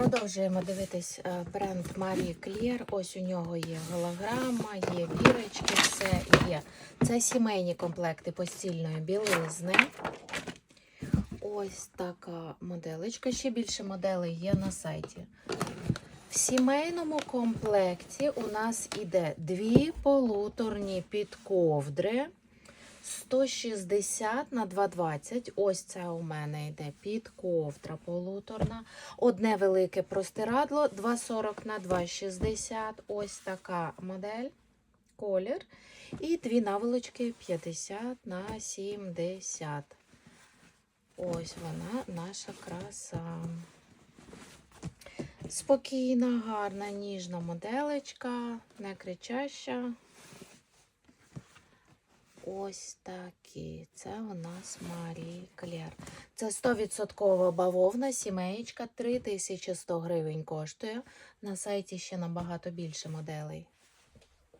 Продовжуємо дивитись е, бренд Marie Claire. Ось у нього є голограма, є бірочки, все є. Це сімейні комплекти постільної білизни. Ось така моделечка. Ще більше моделей є на сайті. В сімейному комплекті у нас іде дві полуторні підковдри. 160 на 220. Ось це у мене йде підковдра полуторна. Одне велике простирадло 240 на 260. Ось така модель, колір. І дві наволочки 50 на 70. Ось вона, наша краса. Спокійна, гарна, ніжна моделечка, не кричаща. Ось такі. Це у нас Марі Клер. Це 100% бавовна, сімеєчка, 3100 гривень коштує. На сайті ще набагато більше моделей.